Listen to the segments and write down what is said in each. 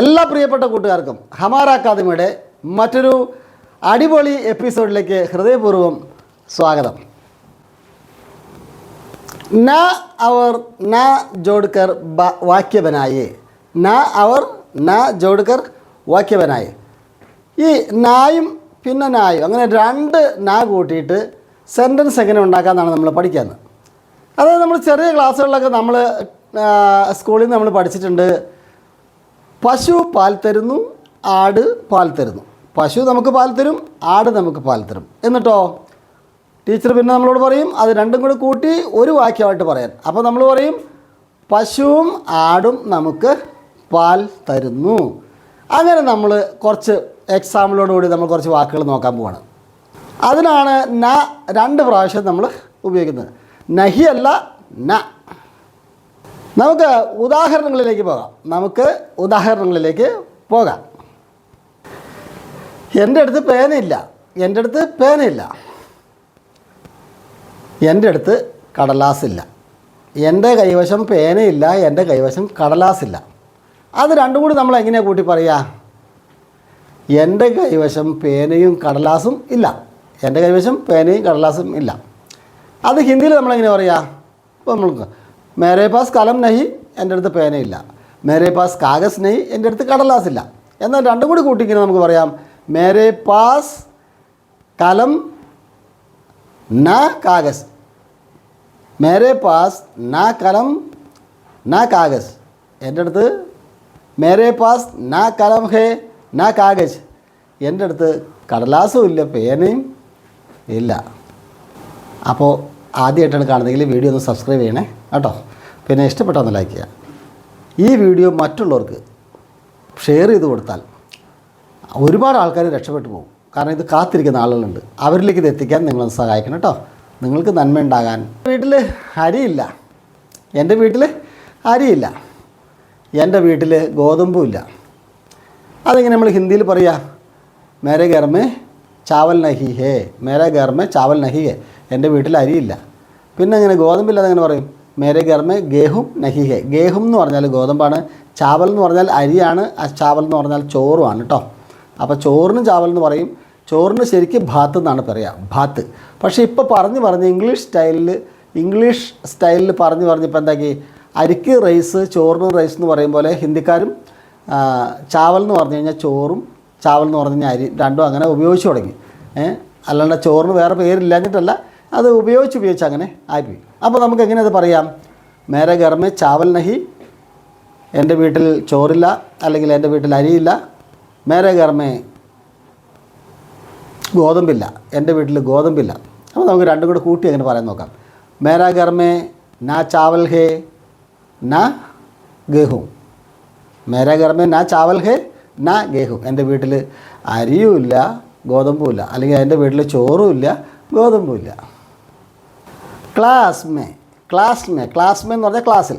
എല്ലാ പ്രിയപ്പെട്ട കൂട്ടുകാർക്കും ഹമാര അക്കാദമിയുടെ മറ്റൊരു അടിപൊളി എപ്പിസോഡിലേക്ക് ഹൃദയപൂർവം സ്വാഗതം. ന അവർ ന ജോഡ്കർ വാക്യവനായേ. ന അവർ ന ജോഡ്കർ വാക്യവനായി. ഈ നായും പിന്നെ നായും അങ്ങനെ രണ്ട് ന കൂട്ടിയിട്ട് സെന്റൻസ് എങ്ങനെ ഉണ്ടാക്കാമെന്നാണ് നമ്മൾ പഠിക്കുന്നത് അതായത് നമ്മൾ ചെറിയ ക്ലാസ്സുകളിലൊക്കെ നമ്മൾ സ്കൂളിൽ നിന്ന് നമ്മൾ പഠിച്ചിട്ടുണ്ട്. പശു പാൽ തരുന്നു ആട് പാൽ തരുന്നു. പശു നമുക്ക് പാൽ തരും ആട് നമുക്ക് പാൽ തരും. എന്നിട്ടോ? ടീച്ചർ പിന്നെ നമ്മളോട് പറയും അത് രണ്ടും കൂടി കൂട്ടി ഒരു വാക്യമായിട്ട് പറയാൻ. അപ്പോൾ നമ്മൾ പറയും പശുവും ആടും നമുക്ക് പാൽ തരുന്നു. അങ്ങനെ നമ്മൾ കുറച്ച് എക്സാമ്പിളോടുകൂടി നമ്മൾ കുറച്ച് വാക്കുകൾ നോക്കാൻ പോവാണ്. അതിനാണ് ന രണ്ട് പ്രാവശ്യം നമ്മൾ ഉപയോഗിക്കുന്നത്. നഹി അല്ല ന. നമുക്ക് ഉദാഹരണങ്ങളിലേക്ക് പോകാം. നമുക്ക് ഉദാഹരണങ്ങളിലേക്ക് പോകാം. എന്റെ അടുത്ത് പേനയില്ല. എന്റെ അടുത്ത് പേനയില്ല. എന്റെ അടുത്ത് കടലാസില്ല. എന്റെ കൈവശം പേനയില്ല. എന്റെ കൈവശം കടലാസില്ല. അത് രണ്ടും കൂടി നമ്മൾ എങ്ങനെയാണ് കൂട്ടി പറയുക എന്റെ കൈവശം പേനയും കടലാസും ഇല്ല. എന്റെ കൈവശം പേനയും കടലാസും ഇല്ല. അത് ഹിന്ദിയിൽ നമ്മളെങ്ങനെ പറയുക ഇപ്പോൾ നമ്മൾക്ക് മേരെ പാസ് കലം നഹി എന്റെ അടുത്ത് പേനയില്ല മേരെ പാസ് കാഗസ് നഹി എന്റെ അടുത്ത് കടലാസില്ല എന്നാൽ രണ്ടും കൂടി കൂട്ടിക്കുന്നത് നമുക്ക് പറയാം. മേരെ പാസ് കലം ന കാഗസ്. മേരെ പാസ് ന കലം ന കാഗസ്. എന്റെ അടുത്ത് മേരെ പാസ് ന കലം ഹേ ന കാഗസ്. എന്റെ അടുത്ത് കടലാസും ഇല്ല പേനയും ഇല്ല. അപ്പോൾ ആദ്യമായിട്ടാണ് കാണുന്നതെങ്കിൽ വീഡിയോ ഒന്ന് സബ്സ്ക്രൈബ് ചെയ്യണേ. കേട്ടോ. പിന്നെ ഇഷ്ടപ്പെട്ടൊന്ന് ലൈക്ക് ചെയ്യുക ഈ വീഡിയോ മറ്റുള്ളവർക്ക് ഷെയർ ചെയ്ത് കൊടുത്താൽ ഒരുപാട് ആൾക്കാർ രക്ഷപ്പെട്ടു പോകും. കാരണം ഇത് കാത്തിരിക്കുന്ന ആളുകളുണ്ട്. അവരിലേക്ക് ഇത് എത്തിക്കാൻ നിങ്ങളൊന്ന് സഹായിക്കണം കേട്ടോ. നിങ്ങൾക്ക് നന്മ ഉണ്ടാകാൻ. വീട്ടിൽ അരിയില്ല. എന്റെ വീട്ടിൽ അരിയില്ല. എന്റെ വീട്ടിൽ ഗോതമ്പും ഇല്ല. അതെങ്ങനെ നമ്മൾ ഹിന്ദിയിൽ പറയുക മേരെ ഗർമേ ചാവൽ നഹി ഹേ. മേരെ ഗർമേ ചാവൽ നഹി ഹേ. എന്റെ വീട്ടിൽ അരിയില്ല. പിന്നെ എങ്ങനെ ഗോതമ്പില്ലാതെ എങ്ങനെ പറയും. മേരെ ഗർമേ ഗേഹും നഹി ഹേ ഗേഹും എന്ന് പറഞ്ഞാൽ ഗോതമ്പാണ്. ചാവൽ എന്ന് പറഞ്ഞാൽ അരിയാണ്. ആ ചാവൽ എന്ന് പറഞ്ഞാൽ ചോറുമാണ് കേട്ടോ. അപ്പോൾ ചോറിനും ചാവൽ എന്ന് പറയും. ചോറിന് ശരിക്കും ഭാത്ത് എന്നാണ് പറയുക. ഭാത്ത്. പക്ഷേ ഇപ്പോൾ പറഞ്ഞ് പറഞ്ഞ് ഇംഗ്ലീഷ് സ്റ്റൈലിൽ ഇംഗ്ലീഷ് സ്റ്റൈലിൽ പറഞ്ഞ് പറഞ്ഞിപ്പോൾ എന്താക്കി? അരിക്ക് റൈസ് ചോറിന് റൈസ് എന്ന് പറയും പോലെ ഹിന്ദിക്കാരും ചാവൽ എന്ന് പറഞ്ഞു കഴിഞ്ഞാൽ ചോറും ചാവൽ എന്ന് പറഞ്ഞു കഴിഞ്ഞാൽ അരി രണ്ടും അങ്ങനെ ഉപയോഗിച്ച് തുടങ്ങി. അല്ലാണ്ട് ചോറിന് വേറെ പേരില്ലാഞ്ഞിട്ടല്ല. അത് ഉപയോഗിച്ച് ഉപയോഗിച്ച് അങ്ങനെ ആയിപ്പോയി. അപ്പോൾ നമുക്ക് എങ്ങനെ അത് പറയാം? മേരെ ഗർമേ ചാവൽ നഹി എന്റെ വീട്ടിൽ ചോറില്ല അല്ലെങ്കിൽ എന്റെ വീട്ടിൽ അരിയില്ല. മേരെ ഗർമേ ഗോതമ്പില്ല എന്റെ വീട്ടിൽ ഗോതമ്പില്ല. അപ്പോൾ നമുക്ക് രണ്ടും കൂടെ കൂട്ടി അങ്ങനെ പറയാൻ നോക്കാം. മേരാ ഗർമേ നാ ചാവൽ ഹേ നാ ഗേഹും. മേരാ ഗർമേ നാ ചാവൽ ഹേ നാ ഗേഹും. എന്റെ വീട്ടിൽ അരിയുമില്ല ഗോതമ്പുമില്ല. അല്ലെങ്കിൽ എന്റെ വീട്ടിൽ ചോറുമില്ല ഗോതമ്പുമില്ല. ക്ലാസ് മേ ക്ലാസ് മേ ക്ലാസ് മേ എന്ന് പറഞ്ഞാൽ ക്ലാസ്സിൽ.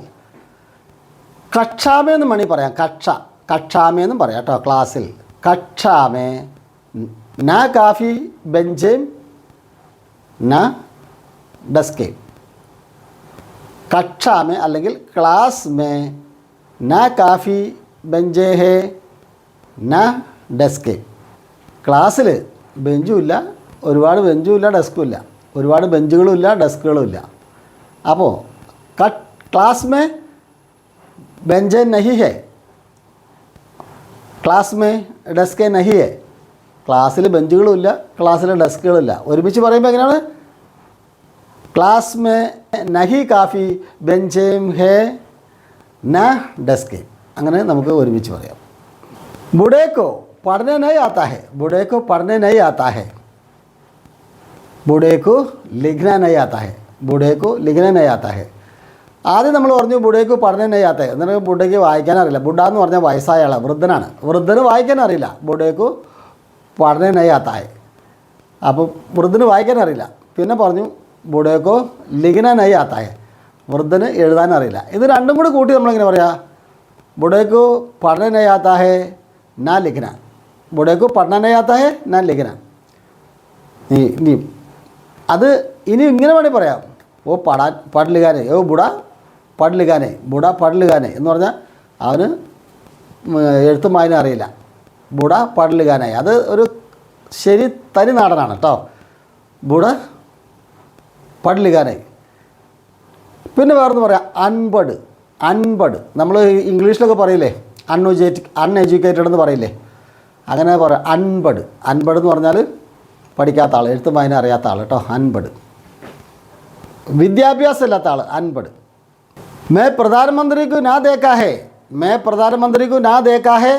കക്ഷാമേ എന്ന് വേണമെങ്കിൽ പറയാം കക്ഷ കക്ഷാമേ എന്നും പറയാം കേട്ടോ ക്ലാസ്സിൽ. കക്ഷാമേ ന കാഫി ബെഞ്ചേം ന ഡെസ്കേം. കക്ഷാമേ അല്ലെങ്കിൽ ക്ലാസ് മേ ന കാഫി ബെഞ്ചേ ഹേ ന ഡെസ്കേ. ക്ലാസ്സിൽ ബെഞ്ചും ഇല്ല ഒരുപാട് ബെഞ്ചും ഇല്ല ഡെസ്കും ഇല്ല. ഒരുപാട് ബെഞ്ചുകളും ഇല്ല ഡെസ്കുകളും ഇല്ല. അപ്പോൾ കട്ട് ക്ലാസ് മേ ബെഞ്ച് നഹി ഹേ ക്ലാസ് മേ ഡെസ്ക് നഹി ഹേ ക്ലാസ്സിൽ ബെഞ്ചുകളും ഇല്ല ക്ലാസ്സിൽ ഡെസ്കുകളില്ല ഒരുമിച്ച് പറയുമ്പോൾ എങ്ങനെയാണ്? ക്ലാസ് മേ നഹി കാഫി ബെഞ്ചേം ഹേ ന ഡെസ്ക്. അങ്ങനെ നമുക്ക് ഒരുമിച്ച് പറയാം. ബുഡേക്കോ പഠന നൈ ആത്താ ഹെ. ബുഡേക്കോ പഠന നൈ ആത്താ ബുഡേക്കോ കു ആത്താ ഹെ ബുഡേക്കോ ലിഖന നഹി ആത്താ ഹെ ആദ്യം നമ്മൾ പറഞ്ഞു ബുഡേക്ക് പഠനനയാത്ത എന്നിട്ട് ബുഡയ്ക്ക് വായിക്കാൻ അറിയില്ല ബുഡ എന്ന് പറഞ്ഞാൽ വയസ്സായ ആളാണ് വൃദ്ധനാണ് വൃദ്ധന് വായിക്കാൻ അറിയില്ല ബുഡേക്ക് പഠനം നെയ്യാത്തായ അപ്പോൾ വൃദ്ധന് വായിക്കാൻ അറിയില്ല പിന്നെ പറഞ്ഞു ബുഡേക്കോ ലിഖന നെയ്യാത്തായ വൃദ്ധന് എഴുതാൻ അറിയില്ല ഇത് രണ്ടും കൂടി കൂട്ടി നമ്മളിങ്ങനെ പറയാ ബുഡേക്കു പഠന നെയ്യാത്താ ഹേ നാ ലിഖന ബുഡേക്കു പഠന നെയ്യാത്താ ഹേ നാ ലിഖന നീ ഇനി അത് ഇനി ഇങ്ങനെ വേണമെങ്കിൽ പറയാം. ഓ പടാൻ പടലുകാനെ ഓ ബുഡ പടലുകാനെ ബുഡ പടലുകാനെ എന്ന് പറഞ്ഞാൽ അവന് എഴുത്തും വായന അറിയില്ല. ബുട പടലുകാനായി അത് ഒരു ശരി തനി നാടനാണ് കേട്ടോ ബുട പടലുകാനായി പിന്നെ വേറൊന്ന് പറയാം. അൺപട് അൺപട് നമ്മൾ ഇംഗ്ലീഷിലൊക്കെ പറയില്ലേ? അൺഎജുക്കേറ്റ് അൺഎഡ്യൂക്കേറ്റഡ് എന്ന് പറയില്ലേ? അങ്ങനെ പറയാം. അൺപട് അൺപട് എന്ന് പറഞ്ഞാൽ പഠിക്കാത്ത ആൾ എഴുത്തും വായന അറിയാത്ത ആൾ കേട്ടോ അൺപഡ് വിദ്യാഭ്യാസം ഇല്ലാത്ത ആൾ അൺപഡ് मैं प्रधानमंत्री को ना देखा है मैं प्रधानमंत्री को ना देखा है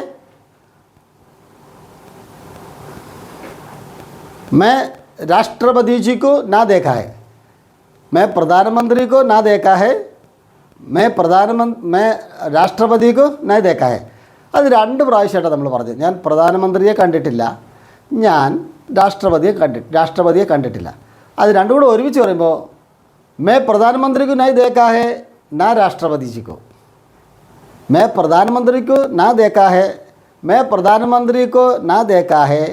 मैं राष्ट्रपति जी को ना देखा है मैं प्रधानमंत्री को ना देखा है मैं പ്രധാനമന്ത്രി मैं രാഷ്ട്രപതി को ना देखा है അത് രണ്ട് പ്രാവശ്യമായിട്ടാണ് നമ്മൾ പറഞ്ഞത് ഞാൻ പ്രധാനമന്ത്രിയെ കണ്ടിട്ടില്ല ഞാൻ രാഷ്ട്രപതിയെ കണ്ടി രാഷ്ട്രപതിയെ കണ്ടിട്ടില്ല അത് രണ്ടും കൂടെ ഒരുമിച്ച് പറയുമ്പോൾ मैं प्रधानमंत्री को नहीं देखा है ना राष्ट्रपति जी को मैं प्रधानमंत्री को ना देखा है मैं प्रधानमंत्री को ना देखा है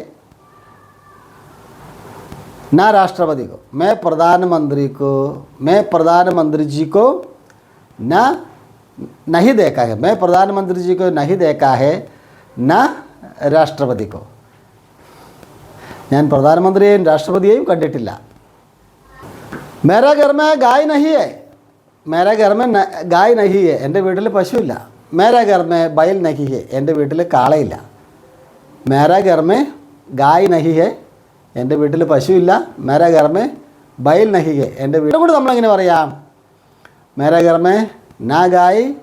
ना राष्ट्रपति को मैं प्रधानमंत्री को मैं प्रधानमंत्री जी को ना नहीं देखा है मैं प्रधानमंत्री जी को नहीं देखा है ना राष्ट्रपति को ഞാൻ പ്രധാനമന്ത്രിയെയും രാഷ്ട്രപതിയെയും കണ്ടിട്ടില്ല. മേരാ ഗർമ ഗായ് നഹിയെ. മേരാ ഗർമ ഗായ് നഹിയെ. എന്റെ വീട്ടിൽ പശുവില്ല. മേരാ ഗർമ ബയൽ നഹിയെ. എന്റെ വീട്ടിൽ കാളയില്ല. മേരാ ഗർമ ഗായ് നഹിയെ. എന്റെ വീട്ടിൽ പശുവില്ല. മേരാ ഗർമ ബയൽ നഹിയെ. എന്റെ വീട്ടിൽ കൂടെ നമ്മളെങ്ങനെ പറയാം? മേരാ ഗർമ നാ ഗായ്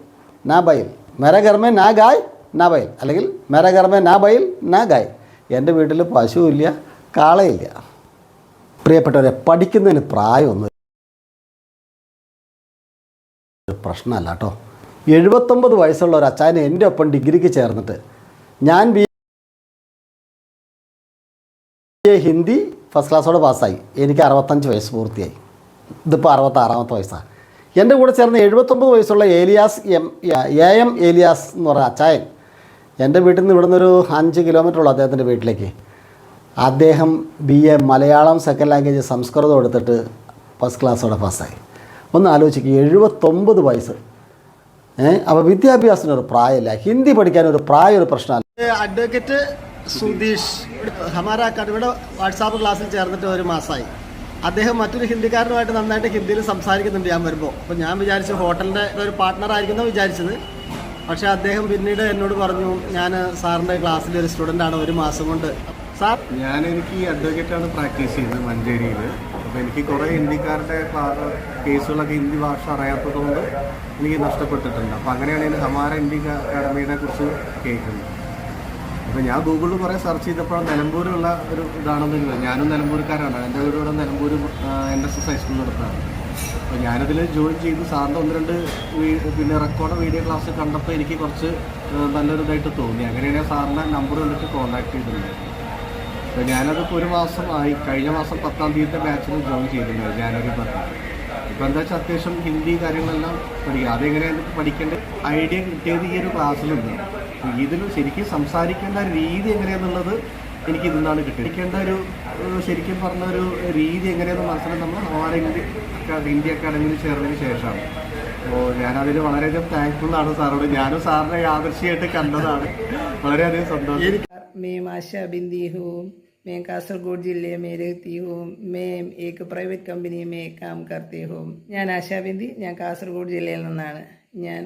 നാ ബയൽ. മേരാ ഗർമ നാ ഗായ് നാ ബയൽ. അല്ലെങ്കിൽ മേരാ ഗർമ നാ ബയൽ നാ ഗായ്. എന്റെ വീട്ടിൽ പശുവില്ല. കാളയില്ല. പ്രിയപ്പെട്ടവരെ പഠിക്കുന്നതിന് പ്രായമൊന്നും പ്രശ്നമല്ല കേട്ടോ. എഴുപത്തൊമ്പത് വയസ്സുള്ള ഒരു അച്ചായൻ എന്റെ ഒപ്പം ഡിഗ്രിക്ക് ചേർന്നിട്ട് ഞാൻ ബി എ ഹിന്ദി ഫസ്റ്റ് ക്ലാസ്സോടെ പാസ്സായി. എനിക്ക് അറുപത്തഞ്ച് വയസ്സ് പൂർത്തിയായി. ഇതിപ്പോൾ അറുപത്താറാമത്തെ വയസ്സാണ് എന്റെ കൂടെ ചേർന്ന് എഴുപത്തൊമ്പത് വയസ്സുള്ള Elias M A M Elias എന്ന് പറഞ്ഞ അച്ചായൻ എന്റെ വീട്ടിൽ നിന്ന് ഇവിടുന്ന് ഒരു അഞ്ച് കിലോമീറ്റർ ഉള്ളൂ അദ്ദേഹത്തിന്റെ വീട്ടിലേക്ക്. അദ്ദേഹം B A Malayalam second language Samskritam എടുത്തിട്ട് ഫസ്റ്റ് ക്ലാസ്സോടെ പാസ്സായി. ഒന്ന് ആലോചിക്കുക എഴുപത്തൊമ്പത് വയസ്സ്. ഏഹ് അപ്പോൾ വിദ്യാഭ്യാസത്തിന് ഒരു പ്രായമില്ല. ഹിന്ദി പഠിക്കാൻ ഒരു പ്രായ ഒരു പ്രശ്നമല്ല അഡ്വക്കേറ്റ് സുധീഷ് ഹമാര ഇവിടെ വാട്സാപ്പ് ക്ലാസ്സിൽ ചേർന്നിട്ട് ഒരു മാസമായി അദ്ദേഹം മറ്റൊരു ഹിന്ദിക്കാരനുമായിട്ട് നന്നായിട്ട് ഹിന്ദിയിൽ സംസാരിക്കുന്നുണ്ട് ഞാൻ വരുമ്പോൾ അപ്പോൾ ഞാൻ വിചാരിച്ചു ഹോട്ടലിന്റെ ഒരു പാർട്ട്ണർ ആയിരിക്കുന്നു വിചാരിച്ചത്. പക്ഷേ അദ്ദേഹം പിന്നീട് എന്നോട് പറഞ്ഞു ഞാൻ സാറിന്റെ ക്ലാസ്സിലെ ഒരു സ്റ്റുഡന്റാണ് ഒരു മാസം കൊണ്ട്. സാർ? ഞാൻ എനിക്ക് ഈ അഡ്വക്കേറ്റ് ആണ് പ്രാക്ടീസ് ചെയ്യുന്നത് മഞ്ചേരിയിൽ അപ്പോൾ എനിക്ക് കുറേ ഹിന്ദിക്കാരുടെ കേസുകളൊക്കെ ഹിന്ദി ഭാഷ അറിയാത്തതുകൊണ്ട് എനിക്ക് നഷ്ടപ്പെട്ടിട്ടുണ്ട്. അപ്പോൾ അങ്ങനെയാണ് ഞാൻ ഹമാര ക- അക്കാഡമിയെ കുറിച്ച് കേൾക്കുന്നത്. അപ്പോൾ ഞാൻ ഗൂഗിളിൽ കുറേ സെർച്ച് ചെയ്തപ്പോൾ നിലമ്പൂരുള്ള ഒരു ഇതാണെന്ന് ഞാനും നിലമ്പൂർക്കാരാണ് എന്റെ വീട് ഇവിടെ നിലമ്പൂർ എൻ എസ് എസ് ഹൈസ്കൂളിൽ നടത്താണ് അപ്പോൾ ഞാനതിൽ ജോയിൻ ചെയ്ത് സാറിന്റെ ഒന്ന് രണ്ട് പിന്നെ റെക്കോർഡ് വീഡിയോ ക്ലാസ് കണ്ടപ്പോൾ എനിക്ക് കുറച്ച് ആ, നല്ലൊരു ഇതായിട്ട് തോന്നി. അങ്ങനെയാണ് സാറിന്റെ നമ്പർ കണ്ടിട്ട് കോൺടാക്ട് ചെയ്തിട്ടുണ്ടായിരുന്നു. അപ്പോൾ ഞാനതിപ്പോൾ ഒരു മാസം ആയി. കഴിഞ്ഞ മാസം പത്താം തീയതിത്തെ ബാച്ചിൽ ജോയിൻ ചെയ്തിട്ടുണ്ട് ജാനുവരി പത്താം. ഇപ്പോൾ എന്താ വെച്ചാൽ അത്യാവശ്യം ഹിന്ദി കാര്യങ്ങളെല്ലാം പഠിക്കുക അതെങ്ങനെയാണ് പഠിക്കേണ്ട ഐഡിയ കിട്ടിയത് ഈ ഒരു ക്ലാസ്സിലുണ്ട് ഇതിൽ ശരിക്കും സംസാരിക്കേണ്ട രീതി എങ്ങനെയാണെന്നുള്ളത് എനിക്ക് ഇതിൽ നിന്നാണ് കിട്ടിയത്. പഠിക്കേണ്ട ഒരു ശരിക്കും പറഞ്ഞ ഒരു രീതി എങ്ങനെയാണെന്ന് മനസ്സിലാക്കി നമ്മൾ ഹമാര ഹിന്ദി അക്കാ- ഹിന്ദി അക്കാഡമിയിൽ ചേർന്നതിന് ശേഷമാണ്. അപ്പോൾ ഞാനതിൽ വളരെയധികം താങ്ക്ഫുള്ളാണ് സാറോട്. ഞാനും സാറിനെ ആദർശിയായിട്ട് കണ്ടതാണ്. വളരെയധികം സന്തോഷം. मैं आशा बिंदी हूँ मैं कासरगोड जिले में रहती हूँ मैं एक പ്രൈവറ്റ് കമ്പനി में काम करती हूँ ഞാൻ ആശാ ബിന്ദി ഞാൻ കാസർഗോഡ് ജില്ലയിൽ നിന്നാണ് ഞാൻ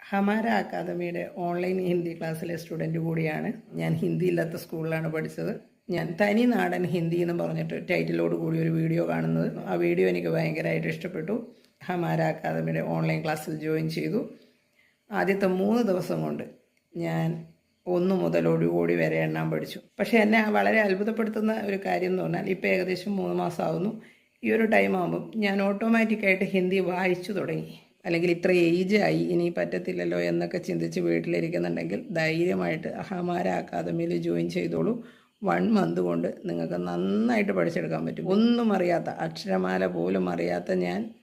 ഹമാര അക്കാദമിയുടെ ഓൺലൈൻ ഹിന്ദി ക്ലാസ്സിലെ സ്റ്റുഡൻറ്റ് കൂടിയാണ് ഞാൻ ഹിന്ദി ഇല്ലാത്ത സ്കൂളിലാണ് പഠിച്ചത് ഞാൻ തനി നാടൻ ഹിന്ദി എന്ന് പറഞ്ഞിട്ട് ടൈറ്റിലോട് കൂടി ഒരു വീഡിയോ കാണുന്നത് ആ വീഡിയോ എനിക്ക് ഭയങ്കരമായിട്ട് ഇഷ്ടപ്പെട്ടു ഹമാര അക്കാദമിയുടെ ഓൺലൈൻ ക്ലാസ്സിൽ ജോയിൻ ചെയ്തു ആദ്യത്തെ മൂന്ന് ദിവസം കൊണ്ട് ഞാൻ ഒന്ന് മുതൽ ഒടുകൂടി വരെ എണ്ണാൻ പഠിച്ചു. പക്ഷേ എന്നെ വളരെ അത്ഭുതപ്പെടുത്തുന്ന ഒരു കാര്യം എന്ന് പറഞ്ഞാൽ ഇപ്പോൾ ഏകദേശം മൂന്ന് മാസമാകുന്നു ഈ ഒരു ടൈം ആകുമ്പം ഞാൻ ഓട്ടോമാറ്റിക്കായിട്ട് ഹിന്ദി വായിച്ചു തുടങ്ങി. അല്ലെങ്കിൽ ഇത്ര ഏജ് ആയി ഇനി പറ്റത്തില്ലല്ലോ എന്നൊക്കെ ചിന്തിച്ച് വീട്ടിലിരിക്കുന്നുണ്ടെങ്കിൽ ധൈര്യമായിട്ട് അഹമാര അക്കാദമിയിൽ ജോയിൻ ചെയ്തോളൂ. വൺ മന്ത് കൊണ്ട് നിങ്ങൾക്ക് നന്നായിട്ട് പഠിച്ചെടുക്കാൻ പറ്റും. ഒന്നും അറിയാത്ത അക്ഷരമാല പോലും അറിയാത്ത ഞാൻ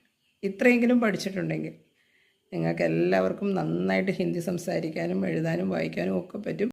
ഇത്രയെങ്കിലും പഠിച്ചിട്ടുണ്ടെങ്കിൽ നിങ്ങൾക്ക് എല്ലാവർക്കും നന്നായിട്ട് ഹിന്ദി സംസാരിക്കാനും എഴുതാനും വായിക്കാനും ഒക്കെ പറ്റും.